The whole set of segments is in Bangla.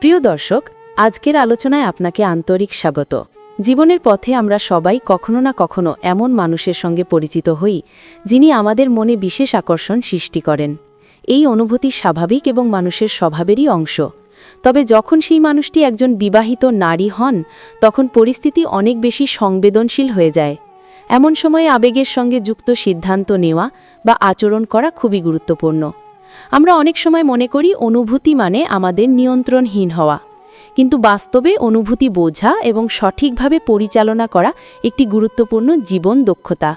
প্রিয় দর্শক, আজকের আলোচনায় আপনাকে আন্তরিক স্বাগত। জীবনের পথে আমরা সবাই কখনো না কখনো এমন মানুষের সঙ্গে পরিচিত হই, যিনি আমাদের মনে বিশেষ আকর্ষণ সৃষ্টি করেন। এই অনুভূতি স্বাভাবিক এবং মানুষের স্বভাবেরই অংশ। তবে যখন সেই মানুষটি একজন বিবাহিত নারী হন, তখন পরিস্থিতি অনেক বেশি সংবেদনশীল হয়ে যায়। এমন সময়ে আবেগের সঙ্গে যুক্ত সিদ্ধান্ত নেওয়া বা আচরণ করা খুবই গুরুত্বপূর্ণ। আমরা অনেক সময় মনে করি অনুভূতি মানে আমাদের নিয়ন্ত্রণহীন হওয়া। কিন্তু বাস্তবে অনুভূতি বোঝা এবং সঠিকভাবে পরিচালনা করা একটি গুরুত্বপূর্ণ জীবন দক্ষতা।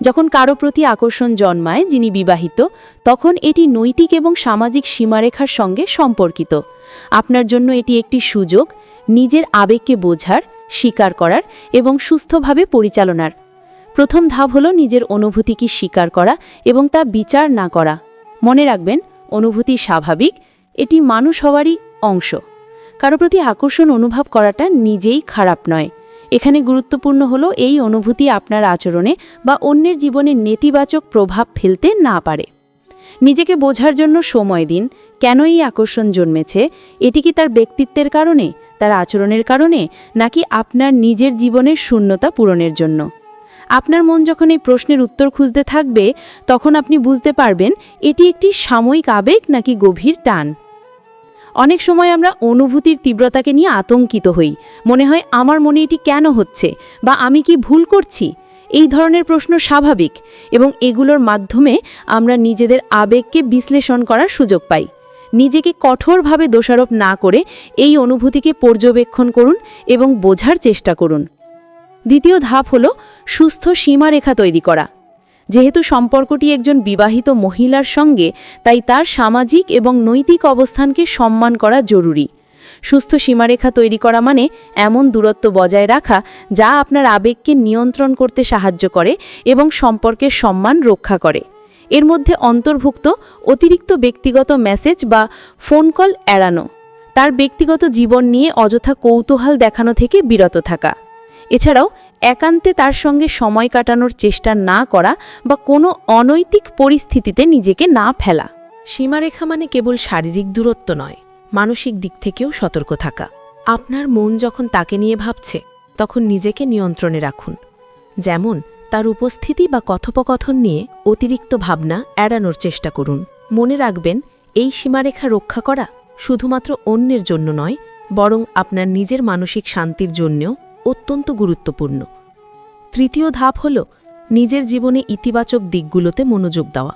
যখন কারও প্রতি আকর্ষণ জন্মায়, যিনি বিবাহিত, তখন এটি নৈতিক এবং সামাজিক সীমারেখার সঙ্গে সম্পর্কিত। আপনার জন্য এটি একটি সুযোগ, নিজের আবেগকে বোঝার, স্বীকার করার এবং সুস্থভাবে পরিচালনার। প্রথম ধাপ হল নিজের অনুভূতিকে স্বীকার করা এবং তা বিচার না করা। মনে রাখবেন, অনুভূতি স্বাভাবিক, এটি মানুষ হওয়ারই অংশ। কারও প্রতি আকর্ষণ অনুভব করাটা নিজেই খারাপ নয়। এখানে গুরুত্বপূর্ণ হলো এই অনুভূতি আপনার আচরণে বা অন্যের জীবনে নেতিবাচক প্রভাব ফেলতে না পারে। নিজেকে বোঝার জন্য সময় দিন কেন এই আকর্ষণ জন্মেছে, এটি কি তার ব্যক্তিত্বের কারণে, তার আচরণের কারণে, নাকি আপনার নিজের জীবনের শূন্যতা পূরণের জন্য? আপনার মন যখন এই প্রশ্নের উত্তর খুঁজতে থাকবে, তখন আপনি বুঝতে পারবেন, এটি একটি সাময়িক আবেগ নাকি গভীর টান। অনেক সময় আমরা অনুভূতির তীব্রতাকে নিয়ে আতঙ্কিত হই। মনে হয়, আমার মনে এটি কেন হচ্ছে? বা আমি কি ভুল করছি? এই ধরনের প্রশ্ন স্বাভাবিক এবং এগুলোর মাধ্যমে আমরা নিজেদের আবেগকে বিশ্লেষণ করার সুযোগ পাই। নিজেকে কঠোরভাবে দোষারোপ না করে এই অনুভূতিকে পর্যবেক্ষণ করুন এবং বোঝার চেষ্টা করুন। দ্বিতীয় ধাপ হল সুস্থ সীমারেখা তৈরি করা। যেহেতু সম্পর্কটি একজন বিবাহিত মহিলার সঙ্গে, তাই তার সামাজিক এবং নৈতিক অবস্থানকে সম্মান করা জরুরি। সুস্থ সীমারেখা তৈরি করা মানে এমন দূরত্ব বজায় রাখা যা আপনার আবেগকে নিয়ন্ত্রণ করতে সাহায্য করে এবং সম্পর্কের সম্মান রক্ষা করে। এর মধ্যে অন্তর্ভুক্ত অতিরিক্ত ব্যক্তিগত মেসেজ বা ফোন কল এড়ানো, তার ব্যক্তিগত জীবন নিয়ে অযথা কৌতূহল দেখানো থেকে বিরত থাকা। এছাড়াও, একান্তে তার সঙ্গে সময় কাটানোর চেষ্টা না করা বা কোনো অনৈতিক পরিস্থিতিতে নিজেকে না ফেলা। সীমারেখা মানে কেবল শারীরিক দূরত্ব নয়, মানসিক দিক থেকেও সতর্ক থাকা। আপনার মন যখন তাকে নিয়ে ভাবছে, তখন নিজেকে নিয়ন্ত্রণে রাখুন। যেমন, তার উপস্থিতি বা কথোপকথন নিয়ে অতিরিক্ত ভাবনা এড়ানোর চেষ্টা করুন। মনে রাখবেন, এই সীমারেখা রক্ষা করা শুধুমাত্র অন্যের জন্য নয়, বরং আপনার নিজের মানসিক শান্তির জন্যও অত্যন্ত গুরুত্বপূর্ণ। তৃতীয় ধাপ হল নিজের জীবনে ইতিবাচক দিকগুলোতে মনোযোগ দেওয়া।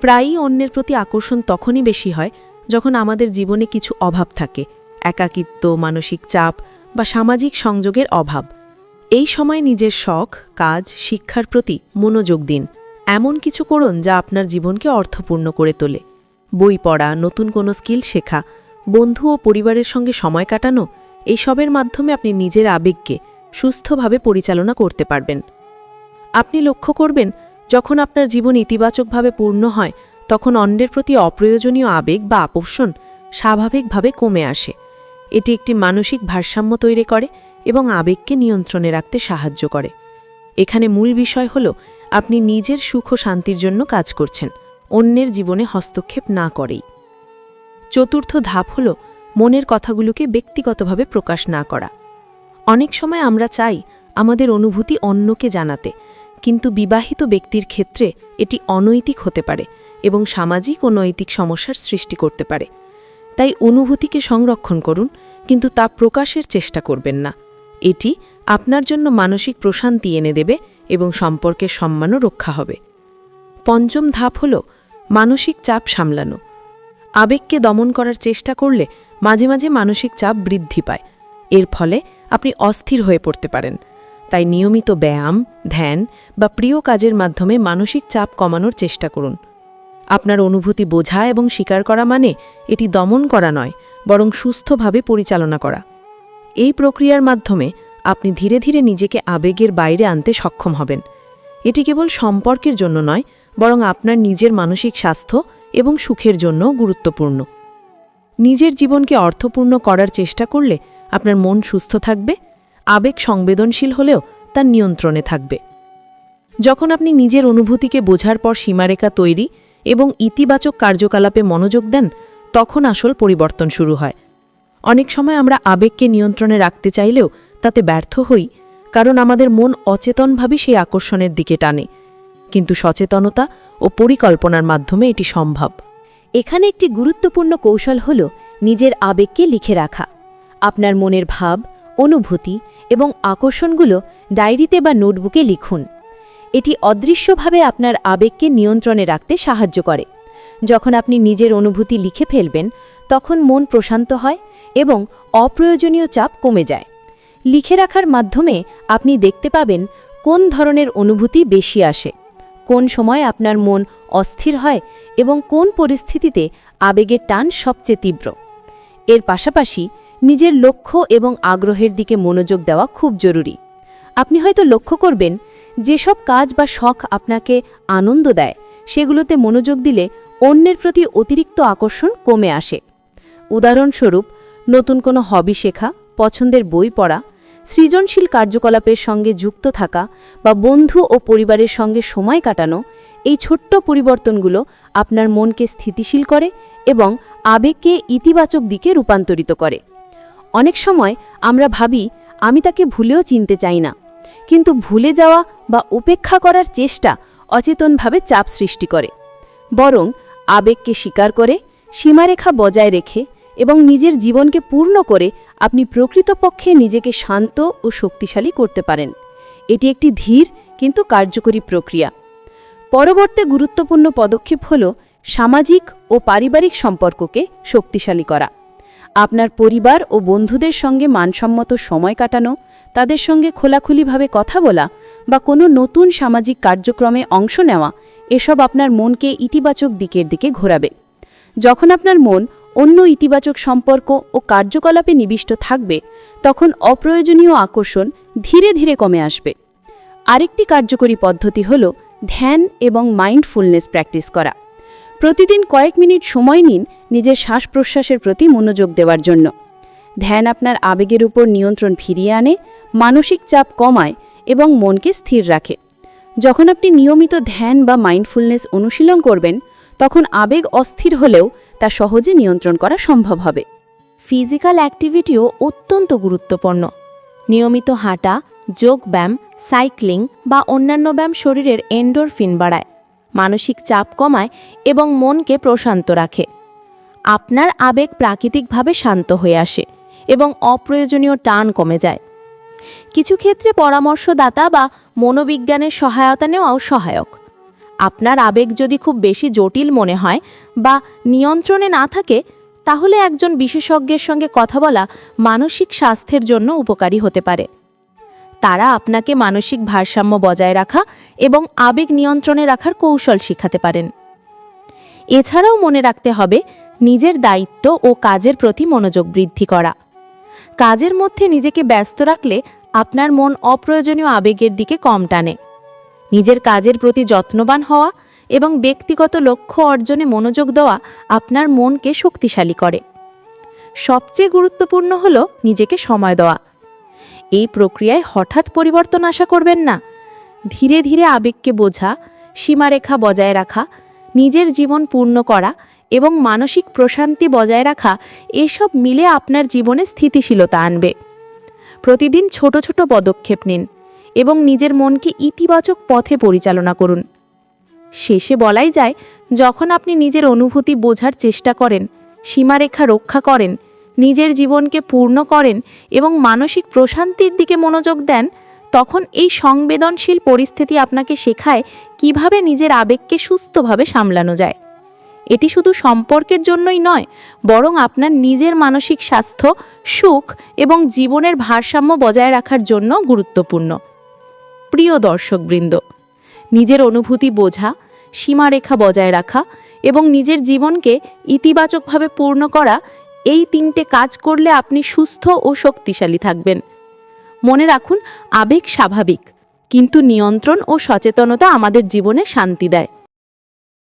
প্রায়ই অন্যের প্রতি আকর্ষণ তখনই বেশি হয় যখন আমাদের জীবনে কিছু অভাব থাকে, একাকিত্ব, মানসিক চাপ বা সামাজিক সংযোগের অভাব। এই সময় নিজের শখ, কাজ, শিক্ষার প্রতি মনোযোগ দিন। এমন কিছু করুন যা আপনার জীবনকে অর্থপূর্ণ করে তোলে। বই পড়া, নতুন কোনো স্কিল শেখা, বন্ধু ও পরিবারের সঙ্গে সময় কাটানো এইসবের মাধ্যমে আপনি নিজের আবেগকে সুস্থভাবে পরিচালনা করতে পারবেন। আপনি লক্ষ্য করবেন, যখন আপনার জীবন ইতিবাচকভাবে পূর্ণ হয়, তখন অন্যের প্রতি অপ্রয়োজনীয় আবেগ বা আকর্ষণ স্বাভাবিকভাবে কমে আসে। এটি একটি মানসিক ভারসাম্য তৈরি করে এবং আবেগকে নিয়ন্ত্রণে রাখতে সাহায্য করে। এখানে মূল বিষয় হল, আপনি নিজের সুখ ও শান্তির জন্য কাজ করছেন, অন্যের জীবনে হস্তক্ষেপ না করেই। চতুর্থ ধাপ হল মনের কথাগুলোকে ব্যক্তিগতভাবে প্রকাশ না করা। অনেক সময় আমরা চাই আমাদের অনুভূতি অন্যকে জানাতে, কিন্তু বিবাহিত ব্যক্তির ক্ষেত্রে এটি অনৈতিক হতে পারে এবং সামাজিক ও নৈতিক সমস্যার সৃষ্টি করতে পারে। তাই অনুভূতিকে সংরক্ষণ করুন, কিন্তু তা প্রকাশের চেষ্টা করবেন না। এটি আপনার জন্য মানসিক প্রশান্তি এনে দেবে এবং সম্পর্কের সম্মানও রক্ষা হবে। পঞ্চম ধাপ হল মানসিক চাপ সামলানো। আবেগকে দমন করার চেষ্টা করলে মাঝে মাঝে মানসিক চাপ বৃদ্ধি পায়। এর ফলে আপনি অস্থির হয়ে পড়তে পারেন। তাই নিয়মিত ব্যায়াম, ধ্যান বা প্রিয় কাজের মাধ্যমে মানসিক চাপ কমানোর চেষ্টা করুন। আপনার অনুভূতি বোঝা এবং স্বীকার করা মানে এটি দমন করা নয়, বরং সুস্থভাবে পরিচালনা করা। এই প্রক্রিয়ার মাধ্যমে আপনি ধীরে ধীরে নিজেকে আবেগের বাইরে আনতে সক্ষম হবেন। এটি কেবল সম্পর্কের জন্য নয়, বরং আপনার নিজের মানসিক স্বাস্থ্য এবং সুখের জন্য গুরুত্বপূর্ণ। নিজের জীবনকে অর্থপূর্ণ করার চেষ্টা করলে আপনার মন সুস্থ থাকবে, আবেগ সংবেদনশীল হলেও তার নিয়ন্ত্রণে থাকবে। যখন আপনি নিজের অনুভূতিকে বোঝার পর সীমারেখা তৈরি এবং ইতিবাচক কার্যকলাপে মনোযোগ দেন, তখন আসল পরিবর্তন শুরু হয়। অনেক সময় আমরা আবেগকে নিয়ন্ত্রণে রাখতে চাইলেও তাতে ব্যর্থ হই, কারণ আমাদের মন অচেতনভাবে সেই আকর্ষণের দিকে টানে। কিন্তু সচেতনতা ও পরিকল্পনার মাধ্যমে এটি সম্ভব। এখানে একটি গুরুত্বপূর্ণ কৌশল হল নিজের আবেগকে লিখে রাখা। আপনার মনের ভাব, অনুভূতি এবং আকর্ষণগুলো ডায়েরিতে বা নোটবুকে লিখুন। এটি অদৃশ্যভাবে আপনার আবেগকে নিয়ন্ত্রণে রাখতে সাহায্য করে। যখন আপনি নিজের অনুভূতি লিখে ফেলবেন, তখন মন প্রশান্ত হয় এবং অপ্রয়োজনীয় চাপ কমে যায়। লিখে রাখার মাধ্যমে আপনি দেখতে পাবেন কোন ধরনের অনুভূতি বেশি আসে। কোন সময় আপনার মন অস্থির হয় এবং কোন পরিস্থিতিতে আবেগের টান সবচেয়ে তীব্র। এর পাশাপাশি নিজের লক্ষ্য এবং আগ্রহের দিকে মনোযোগ দেওয়া খুব জরুরি। আপনি হয়তো লক্ষ্য করবেন, যেসব কাজ বা শখ আপনাকে আনন্দ দেয়, সেগুলোতে মনোযোগ দিলে অন্যের প্রতি অতিরিক্ত আকর্ষণ কমে আসে। উদাহরণস্বরূপ, নতুন কোনো হবি শেখা, পছন্দের বই পড়া সৃজনশীল কার্যকলাপের সঙ্গে যুক্ত থাকা বা বন্ধু ও পরিবারের সঙ্গে সময় কাটানো এই ছোট্ট পরিবর্তনগুলো আপনার মনকে স্থিতিশীল করে এবং আবেগকে ইতিবাচক দিকে রূপান্তরিত করে। অনেক সময় আমরা ভাবি, আমি তাকে ভুলেও চিনতে চাই না। কিন্তু ভুলে যাওয়া বা উপেক্ষা করার চেষ্টা অচেতনভাবে চাপ সৃষ্টি করে। বরং আবেগকে স্বীকার করে, সীমারেখা বজায় রেখে এবং নিজের জীবনকে পূর্ণ করে আপনি প্রকৃতপক্ষে নিজেকে শান্ত ও শক্তিশালী করতে পারেন। এটি একটি ধীর কিন্তু কার্যকরী প্রক্রিয়া। পরবর্তী গুরুত্বপূর্ণ পদক্ষেপ হল সামাজিক ও পারিবারিক সম্পর্ককে শক্তিশালী করা। আপনার পরিবার ও বন্ধুদের সঙ্গে মানসম্মত সময় কাটানো, তাদের সঙ্গে খোলাখুলিভাবে কথা বলা বা কোনো নতুন সামাজিক কার্যক্রমে অংশ নেওয়া, এসব আপনার মনকে ইতিবাচক দিকের দিকে ঘোরাবে। যখন আপনার মন অন্য ইতিবাচক সম্পর্ক ও কার্যকলাপে নিবিষ্ট থাকবে, তখন অপ্রয়োজনীয় আকর্ষণ ধীরে ধীরে কমে আসবে। আরেকটি কার্যকরী পদ্ধতি হল ধ্যান এবং মাইন্ডফুলনেস প্র্যাকটিস করা। প্রতিদিন কয়েক মিনিট সময় নিন নিজের শ্বাস প্রশ্বাসের প্রতি মনোযোগ দেওয়ার জন্য। ধ্যান আপনার আবেগের উপর নিয়ন্ত্রণ ফিরিয়ে আনে, মানসিক চাপ কমায় এবং মনকে স্থির রাখে। যখন আপনি নিয়মিত ধ্যান বা মাইন্ডফুলনেস অনুশীলন করবেন, তখন আবেগ অস্থির হলেও তা সহজে নিয়ন্ত্রণ করা সম্ভব হবে। ফিজিক্যাল অ্যাক্টিভিটিও অত্যন্ত গুরুত্বপূর্ণ। নিয়মিত হাঁটা যোগব্যায়াম সাইক্লিং বা অন্যান্য ব্যায়াম শরীরের এন্ডোরফিন বাড়ায়, মানসিক চাপ কমায় এবং মনকে প্রশান্ত রাখে। আপনার আবেগ প্রাকৃতিকভাবে শান্ত হয়ে আসে এবং অপ্রয়োজনীয় টান কমে যায়। কিছু ক্ষেত্রে পরামর্শদাতা বা মনোবিজ্ঞানের সহায়তা নেওয়াও সহায়ক। আপনার আবেগ যদি খুব বেশি জটিল মনে হয় বা নিয়ন্ত্রণে না থাকে, তাহলে একজন বিশেষজ্ঞের সঙ্গে কথা বলা মানসিক স্বাস্থ্যের জন্য উপকারী হতে পারে। তারা আপনাকে মানসিক ভারসাম্য বজায় রাখা এবং আবেগ নিয়ন্ত্রণে রাখার কৌশল শিখাতে পারেন। এছাড়াও মনে রাখতে হবে, নিজের দায়িত্ব ও কাজের প্রতি মনোযোগ বৃদ্ধি করা। কাজের মধ্যে নিজেকে ব্যস্ত রাখলে আপনার মন অপ্রয়োজনীয় আবেগের দিকে কম টানে। নিজের কাজের প্রতি যত্নবান হওয়া এবং ব্যক্তিগত লক্ষ্য অর্জনে মনোযোগ দেওয়া আপনার মনকে শক্তিশালী করে। সবচেয়ে গুরুত্বপূর্ণ হল নিজেকে সময় দেওয়া। এই প্রক্রিয়ায় হঠাৎ পরিবর্তন আশা করবেন না। ধীরে ধীরে আবেগকে বোঝা, সীমারেখা বজায় রাখা, নিজের জীবন পূর্ণ করা এবং মানসিক প্রশান্তি বজায় রাখা এসব মিলে আপনার জীবনে স্থিতিশীলতা আনবে। প্রতিদিন ছোট ছোট পদক্ষেপ নিন। এবং নিজের মনকে ইতিবাচক পথে পরিচালনা করুন। শেষে বলাই যায়, যখন আপনি নিজের অনুভূতি বোঝার চেষ্টা করেন, সীমারেখা রক্ষা করেন, নিজের জীবনকে পূর্ণ করেন এবং মানসিক প্রশান্তির দিকে মনোযোগ দেন, তখন এই সংবেদনশীল পরিস্থিতি আপনাকে শেখায় কীভাবে নিজের আবেগকে সুস্থভাবে সামলানো যায়। এটি শুধু সম্পর্কের জন্যই নয়, বরং আপনার নিজের মানসিক স্বাস্থ্য, সুখ এবং জীবনের ভারসাম্য বজায় রাখার জন্য গুরুত্বপূর্ণ। প্রিয় দর্শকবৃন্দ, নিজের অনুভূতি বোঝা, সীমারেখা বজায় রাখা এবং নিজের জীবনকে ইতিবাচকভাবে পূর্ণ করা এই তিনটে কাজ করলে আপনি সুস্থ ও শক্তিশালী থাকবেন। মনে রাখুন, আবেগ স্বাভাবিক, কিন্তু নিয়ন্ত্রণ ও সচেতনতা আমাদের জীবনে শান্তি দেয়।